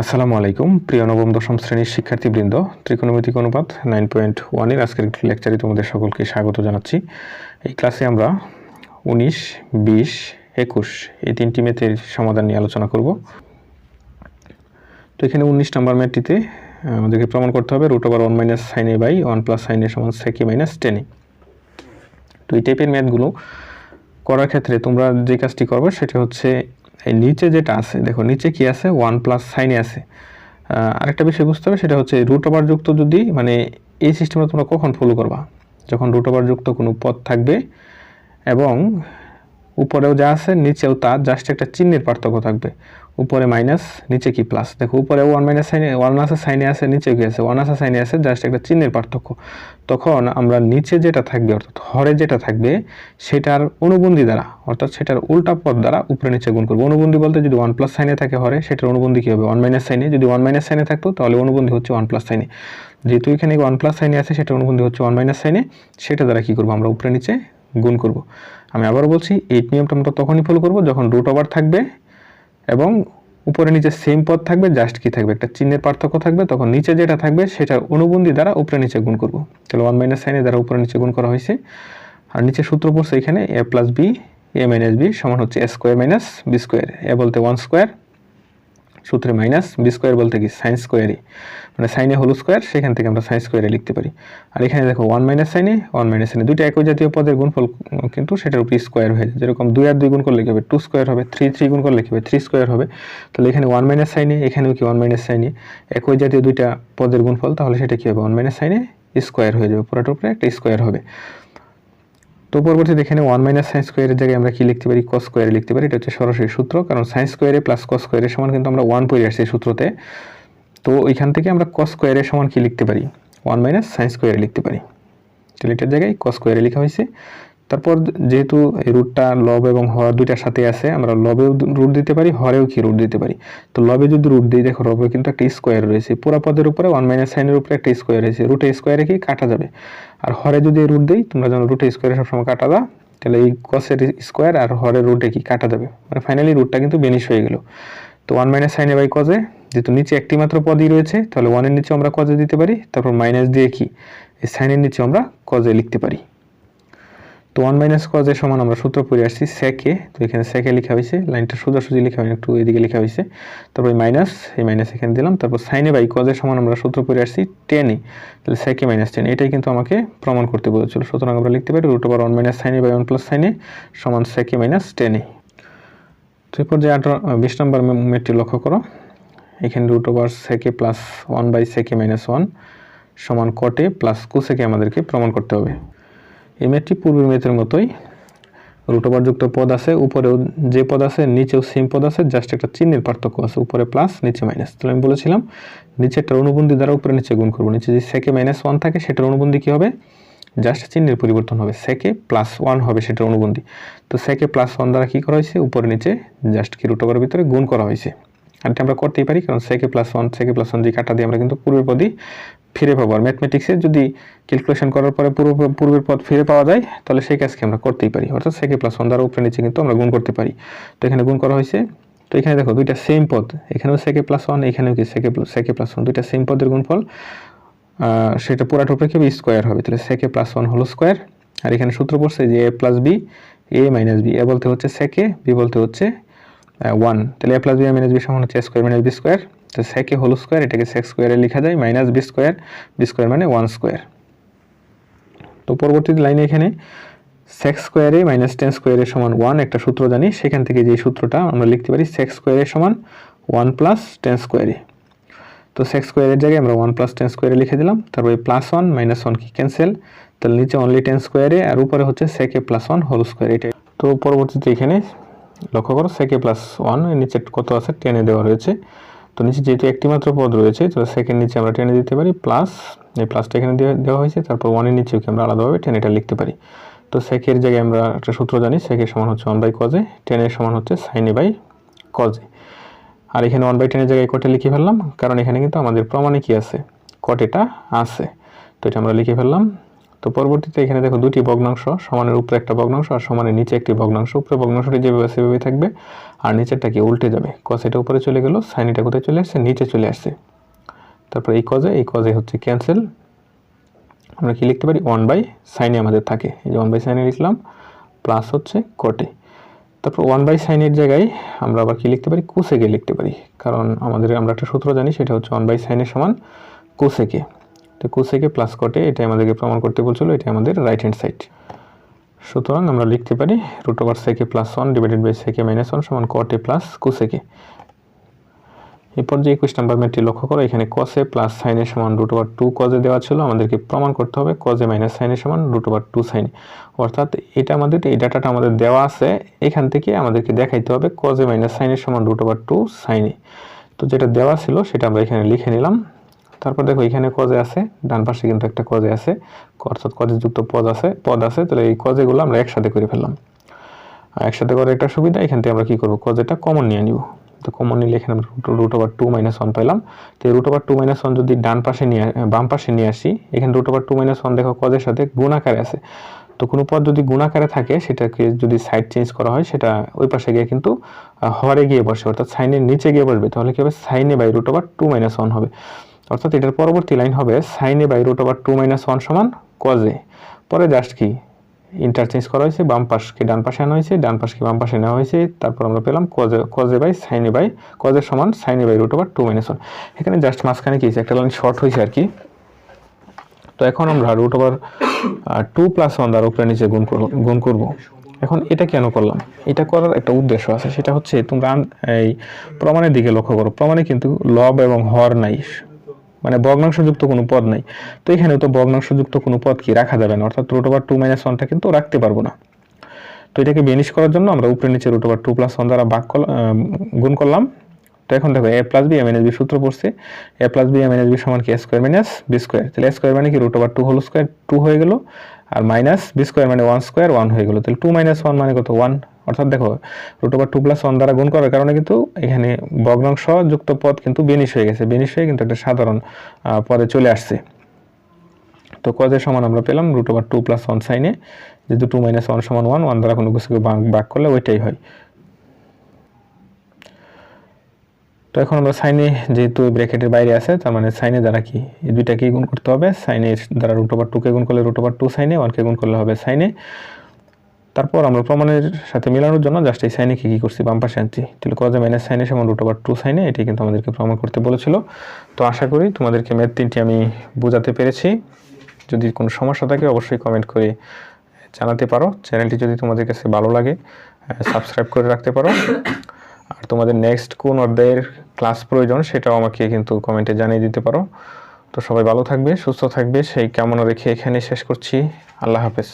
আসসালামু আলাইকুম। প্রিয় নবম, দশম শ্রেণির শিক্ষার্থীবৃন্দ, ত্রিকোণমিতিক অনুপাত নাইন পয়েন্ট ওয়ানের আজকের লেকচারে তোমাদের সকলকে স্বাগত জানাচ্ছি। এই ক্লাসে আমরা উনিশ, বিশ, একুশ এই তিনটি ম্যাথের সমাধান নিয়ে আলোচনা করব। তো এখানে উনিশ নম্বর ম্যাথটিতে আমাদেরকে প্রমাণ করতে হবে root over one minus sine A by one plus sine A সমান সেকে মাইনাস টেন এ তো এই টাইপের ম্যাথগুলো করার ক্ষেত্রে তোমরা যে কাজটি করবে সেটা হচ্ছে এই নিচে যেটা আছে, দেখো নিচে কি আছে? ওয়ান প্লাস সাইনে আছে। আরেকটা বিষয় বুঝতে হবে, সেটা হচ্ছে রুট ওভার যুক্ত যদি মানে এই সিস্টেমটা তোমরা কখন ফলো করবা? যখন রুট ওভার যুক্ত কোনো পদ থাকবে এবং উপরেও যা আছে, নিচেও তা জাস্ট একটা চিহ্নের পার্থক্য থাকবে। উপরে মাইনাস নিচে কি প্লাস দেখো, উপরে ওয়ান মাইনাস সাইনে ওয়ান আছে সাইনে আছে, নিচে কি আছে? ওয়ান আছে সাইনে আছে জাস্ট একটা চিহ্নের পার্থক্য। তখন আমরা নিচে যেটা থাকবে, অর্থাৎ হরে যেটা থাকবে, সেটার অনুবন্ধী দ্বারা, অর্থাৎ সেটার উল্টা পথ দ্বারা উপরে নিচে গুণ করব। অনুবন্ধী বলতে যদি ওয়ান প্লাস সাইনে থাকে হরে, সেটার অনুবন্ধী কী হবে? ওয়ান মাইনাস সাইনে যদি ওয়ান মাইনাস সাইনে থাকতো, তাহলে অনুবন্ধী হচ্ছে ওয়ান প্লাস সাইনে যেহেতু এখানে ওয়ান প্লাস সাইনে আছে, সেটার অনুবন্ধী হচ্ছে ওয়ান মাইনাস সাইনে সেটা দ্বারা কী করব? আমরা উপরে নিচে গুণ করব। আমি আবারও বলছি এই নিয়মটা আমরা তখনই ফলো করব, যখন রুট ওভার থাকবে এবং উপরে নিচে সেম পথ থাকবে জাস্ট কি থাকবে। একটা চিহ্নের পার্থক্য থাকবে, তখন নিচে যেটা থাকবে, সেটা অনুবন্ধী দ্বারা উপরে নিচে গুণ করব। তাহলে ওয়ান মাইনাস সাইনের দ্বারা উপরে নিচে গুণ করা হয়েছে। আর নিচে সূত্র পড়ছে এখানে A plus B A minus B সমান হচ্ছে A square minus B square A বলতে ওয়ান স্কোয়ার সূত্রে মাইনাস বি স্কোয়ার বলতে কি সাইন স্কোয়ারই মানে সাইনে হোল স্কোয়ার সেখান থেকে আমরা সাইন স্কোয়ারে লিখতে পারি। আর এখানে দেখো ওয়ান মাইনাস সাইনে ওয়ান মাইনাস সাইনে দুইটা একই জাতীয় পদের গুণফল কিন্তু সেটার উপর স্কোয়ার হয়ে যায়। যেরকম দুই আর দুই গুণ করলে কি হবে? টু স্কোয়ার হবে। থ্রি থ্রি গুণ করলে কি হবে? থ্রি স্কোয়ার হবে। তাহলে এখানে ওয়ান মাইনাস সাইনে এখানেও কি ওয়ান মাইনাস সাইনে একই জাতীয় দুইটা পদের গুণফল, তাহলে সেটা কি হবে? ওয়ান মাইনাস সাইনে স্কোয়ার হয়ে যাবে। পুরোটার উপরে একটা স্কোয়ার হবে। তো পরবর্তীতে এখানে ওয়ান মাইনাস সাইন স্কোয়ারের জায়গায় আমরা কি লিখতে পারি? কস স্কোয়ারে লিখতে পারি। এটা হচ্ছে সরাসরি সূত্র, কারণ সাইন স্কোয়ারে প্লাস কস স্কোয়ারের সমান কিন্তু আমরা ওয়ান পড়ে আসছি সূত্রতে। তো ওইখান থেকে আমরা কস স্কোয়ারের সমান কি লিখতে পারি? ওয়ান মাইনাস সাইন স্কোয়ারে লিখতে পারি। তাহলে এটার জায়গায় কস স্কোয়ারে লেখা হয়েছে। তারপর যেহেতু এই রুটটা লব এবং হর দুইটার সাথে আছে, আমরা লবেও রুট দিতে পারি, হরেও কি রুট দিতে পারি। তো লবে যদি রুট দিই, দেখো লবে কিন্তু একটা স্কোয়ার রয়েছে। পুরা পদের উপরে ওয়ান মাইনাস সাইনের উপরে একটা স্কোয়ার রয়েছে। রুটে স্কোয়ারে কি? কাটা যাবে। আর হরে যদি রুট দিই, তোমরা যেন রুটে স্কোয়ারে সবসময় কাটা দাও। তাহলে এই কসের স্কোয়ার আর হরের রুটে কি? কাটা যাবে। মানে ফাইনালি রুটটা কিন্তু বেনিশ হয়ে গেল। তো ওয়ান মাইনাস সাইনে বাই কজে যেহেতু নিচে একটি মাত্র পদই রয়েছে, তাহলে ওয়ানের নিচে আমরা কজে দিতে পারি। তারপর মাইনাস দিয়ে কি? এই সাইনের নিচে আমরা কজে লিখতে পারি। তো ওয়ান মাইনাস কজের সমান আমরা সূত্র পড়ে আসছি সেকে তো এখানে সেকে লেখা হয়েছে, লাইনটা সোজাসুজি লেখা হয়নি একটু এদিকে লেখা হয়েছে। তারপর মাইনাস এই মাইনাস এখানে দিলাম। তারপর সাইনে বাই কজের সমান আমরা সূত্র পড়ে আসছি টেনে তাহলে সেকে মাইনাস টেন এটাই কিন্তু আমাকে প্রমাণ করতে বলেছিল। সুতরাং আমরা লিখতে পারি root over one minus sine A by one plus sine A সমান সেকে মাইনাস টেনে তো এরপর যে আঠারো বিশ নম্বর মেটটি লক্ষ্য করো। এখানে রুট ওভার সেকে প্লাস ওয়ান বাই সেকে মাইনাস ওয়ান সমান কটে প্লাস কোসেকে আমাদেরকে প্রমাণ করতে হবে। এই মেথটি পূর্বের মেথের মতোই রুট ওভার যুক্ত পদ আছে, উপরেও যে পদ আছে, নিচেও সেম পদ আছে জাস্ট একটা চিহ্নের পার্থক্য আছে, উপরে প্লাস নিচে মাইনাস তাহলে আমি বলেছিলাম নিচেরটার অনুবন্ধী দ্বারা উপরে নিচে গুণ করব। নিচে যে সেকে মাইনাস ওয়ান থাকে, সেটার অনুবন্ধী কী হবে? জাস্ট চিহ্নের পরিবর্তন হবে। সেকে প্লাস ওয়ান হবে সেটার অনুবন্ধী তো সেকে প্লাস ওয়ান দ্বারা কী করা হয়েছে? উপরে নিচে জাস্ট কি রুট ওভারের ভিতরে গুণ করা হয়েছে। আর এটা আমরা করতেই পারি, কারণ সেকে প্লাস ওয়ান সেকে প্লাস ওয়ান যে কাটা দিয়ে আমরা কিন্তু পূর্বের পদই ফিরে পাবো। আর ম্যাথমেটিক্সে যদি ক্যালকুলেশন করার পরে পূর্ব পূর্বের পদ ফিরে পাওয়া যায়, তাহলে সেই কাজকে আমরা করতেই পারি। অর্থাৎ সেকে প্লাস ওয়ান দ্বারা উপরে নিচে কিন্তু আমরা গুণ করতে পারি। তো এখানে গুণ করা হয়েছে। তো এখানে দেখো, দুইটা সেম পদ। এখানেও সেকে প্লাস ওয়ান এখানেও কি সেকে সেকে প্লাস ওয়ান দুইটা সেম পদের গুণফল। সেটা পুরাটা উপরে কি স্কোয়ার হবে। তাহলে সেকে প্লাস ওয়ান হলো স্কোয়ার আর এখানে সূত্র পড়ছে যে A plus B A minus B A বলতে হচ্ছে সেকে বি বলতে হচ্ছে ওয়ান তাহলে A plus B minus B সমান হচ্ছে স্কোয়ার মাইনাস বি স্কোয়ার তো সেকে হোল স্কোয়ার এটাকে সেক্স স্কোয়ারে লেখা যায় minus B square B square মানে ওয়ান স্কোয়ার তো পরবর্তী লাইনে এখানে সেক্স স্কোয়ারে মাইনাস টেন স্কোয়ারের সমান ওয়ান একটা সূত্র জানি, সেখান থেকে যে সূত্রটা আমরা লিখতে পারি সেক্স স্কোয়ারের সমান ওয়ান প্লাস টেন স্কোয়ারে তো সেক্স স্কোয়ারের জায়গায় আমরা ওয়ান প্লাস টেন স্কোয়ারে লিখে দিলাম, তারপরে প্লাস ওয়ান মাইনাস ওয়ান কি ক্যান্সেল তাহলে নিচে অনলি টেন স্কোয়ারে আর উপরে হচ্ছে সেকে প্লাস ওয়ান হোল স্কোয়ার এটাই। তো পরবর্তীতে এখানে লক্ষ্য করো সেকে প্লাস ওয়ান নিচে কত আছে? টেনে দেওয়া রয়েছে তো নিচে যেহেতু একটি মাত্র পদ রয়েছে, তো সেকেন্ড নিচে আমরা টেনে দিতে পারি প্লাস এই প্লাসটা এখানে দেওয়া- হয়েছে, তারপর ওয়ানের নিচেও কি আমরা আলাদাভাবে টেন এটা লিখতে পারি। তো সেকের জায়গায় আমরা একটা সূত্র জানি সেকের সমান হচ্ছে ওয়ান বাই কজে টেনের সমান হচ্ছে সাইনে বাই কজে আর এখানে ওয়ান বাই টেনের জায়গায় কটে লিখে ফেললাম, কারণ এখানে কিন্তু আমাদের প্রমাণে কি আছে? কটেটা আছে। তো এটা আমরা লিখে ফেললাম তো পরবর্তীতে এখানে দেখো দুটি ভগ্নাংশ, সমানের উপরে একটা ভগ্নাংশ আর সমানের নিচে একটি ভগ্নাংশ। উপরে ভগ্নাংশটি যেভাবে সেভাবে থাকবে, আর নিচেরটা কি উল্টে যাবে। কস এটা উপরে চলে গেল সাইন এটা কোথায় চলে আসছে? নিচে চলে আসছে। তারপর এই কজে এই কজে হচ্ছে ক্যান্সেল আমরা কি লিখতে পারি? ওয়ান বাই সাইনে আমাদের থাকে। এই যে ওয়ান বাই সাইনে লিখলাম প্লাস হচ্ছে কটে তারপর ওয়ান বাই সাইনের জায়গায় আমরা আবার কি লিখতে পারি? কোসেকে লিখতে পারি। কারণ আমাদের আমরা একটা সূত্র জানি, সেটা হচ্ছে ওয়ান বাই সাইনের সমান কোসেকে তো কোসেকে প্লাস কটে এটা আমাদেরকে প্রমাণ করতে বলছিল এটা আমাদের রাইট হ্যান্ড সাইড সুতরাং আমরা লিখতে পারি রুট ওভার সেকে প্লাস ওয়ান ডিভাইডেড বাই সেকে মাইনাস ওয়ান সমান কটে প্লাস কোসেকে এরপর যে একুশ নাম্বার ম্যাটটি লক্ষ্য করো, এখানে কসে প্লাস সাইনের সমান রুট ওভার টু কজে দেওয়া ছিল, আমাদেরকে প্রমাণ করতে হবে কজে মাইনাস সাইনের সমান রুট ওভার টু সাইনে অর্থাৎ এটা আমাদের, এই ডাটাটা আমাদের দেওয়া আছে, এখান থেকে আমাদেরকে দেখাইতে হবে কজে মাইনাস সাইনের সমান রুট ওভার টু সাইনে তো যেটা দেওয়া ছিল, সেটা আমরা এখানে লিখে নিলাম। তারপর দেখো এখানে কজে আছে, ডান পাশে কিন্তু একটা কজে আছে, অর্থাৎ যুক্ত পদ আছে পদ আছে, তাহলে এই কজেগুলো আমরা একসাথে করে ফেললাম। একসাথে করে একটা সুবিধা, এখান থেকে আমরা কি করব? কজেটা কমন নিয়ে নিব। তো কমন নিলে এখানে আমরা root over two minus one পেলাম। তো এই root over two minus one যদি ডান পাশে নিয়ে, বাম পাশে নিয়ে আসি, এখানে root over two minus one দেখো কজের সাথে গুণাকারে আছে। তো কোনো পদ যদি গুণাকারে থাকে, সেটাকে যদি সাইড চেঞ্জ করা হয়, সেটা ওই পাশে গিয়ে কিন্তু হরে গিয়ে বসে, অর্থাৎ সাইনের নিচে গিয়ে বসবে। তাহলে কি হবে? সাইনে by root over two minus one হবে। অর্থাৎ এটার পরবর্তী লাইন হবে সাইনে by root over two minus one সমান কজে পরে জাস্ট কি? ইন্টারচেঞ্জ করা হয়েছে, বাম পাশকে ডান পাশে আনা হয়েছে, ডান পাশকে বাম পাশে নেওয়া হয়েছে, তারপর আমরা পেলাম কজে কজে বাই সাইনে বাই কজের সমান সাইনে by root over two minus one এখানে জাস্ট মাঝখানে কি একটা লাইন শর্ট হয়েছে আর কি। তো এখন আমরা root over two plus one দ্বারা উপরে নিচে গুণ করব গুণ করব। এখন এটা কেন করলাম? এটা করার একটা উদ্দেশ্য আছে। সেটা হচ্ছে তোমরা এই প্রমাণের দিকে লক্ষ্য করো। প্রমাণে কিন্তু লব এবং হর নাই। মানে ভগ্নাংশযুক্ত কোনো পদ নাই। তো এখানে তো ভগ্নাংশযুক্ত কোনো পদ কি রাখা যাবে না? অর্থাৎ রুট ওভার টু মাইনাস ওয়ানটা কিন্তু রাখতে পারব না। তো এটাকে বেনিশ করার জন্য আমরা উপরে নিচে root over two plus one দ্বারা ভাগ গুণ করলাম। তো এখন দেখো A plus B M N B সূত্র পড়ছে। A plus B M N B সমান কি? A square minus B square তাহলে এ স্কোয়ার মানে কি? Root over two whole square two হয়ে গেল। আর মাইনাস বি স্কোয়ার মানে ওয়ান স্কোয়ার ওয়ান হয়ে গেল। তাহলে টু মাইনাস ওয়ান মানে কত? ওয়ান অর্থাৎ দেখো root over two plus one দ্বারা গুণ করার কারণে কিন্তু এখানে ভগ্নাংশ যুক্ত পদ কিন্তু বেনিশ হয়ে গেছে। বেনিশ হয়ে কিন্তু একটা সাধারণ পদে চলে আসছে। তো কজের সমান আমরা পেলাম root over two plus one সাইনে যেহেতু টু মাইনাস ওয়ান সমান ওয়ান ওয়ান দ্বারা কোনো কিছুকে ভাগ করলে ওইটাই হয়। তো এখন আমরা সাইনে যেহেতু ব্র্যাকেটের বাইরে আছে, তার মানে সাইনে দ্বারা কি? এই দুইটাকেই গুণ করতে হবে। সাইনে দ্বারা রুট ওভার টুকে গুণ করলে রুট ওভার টু সাইনে ওয়ানকে গুণ করলে হবে সাইনে তারপর আমরা প্রমাণের সাথে মেলানোর জন্য জাস্ট এই সাইনে কি কি করছি? বাম পাশে আনছি তাহলে কজে মাইনাস সাইনে সমান রুট ওভার টু সাইনে এটি কিন্তু আমাদেরকে প্রমাণ করতে বলেছিল। তো আশা করি তোমাদেরকে ম্যাথ তিনটি আমি বোঝাতে পেরেছি। যদি কোনো সমস্যা থাকে অবশ্যই কমেন্ট করে জানাতে পারো। চ্যানেলটি যদি তোমাদের কাছে ভালো লাগে সাবস্ক্রাইব করে রাখতে পারো। আর তোমাদের নেক্সট কোন অধ্যায়ের ক্লাস প্রয়োজন সেটাও আমাকে কিন্তু কমেন্টে জানিয়ে দিতে পারো। তো সবাই ভালো থাকবে, সুস্থ থাকবে। সেই কামনা রেখে এখানে শেষ করছি। আল্লাহ হাফেজ।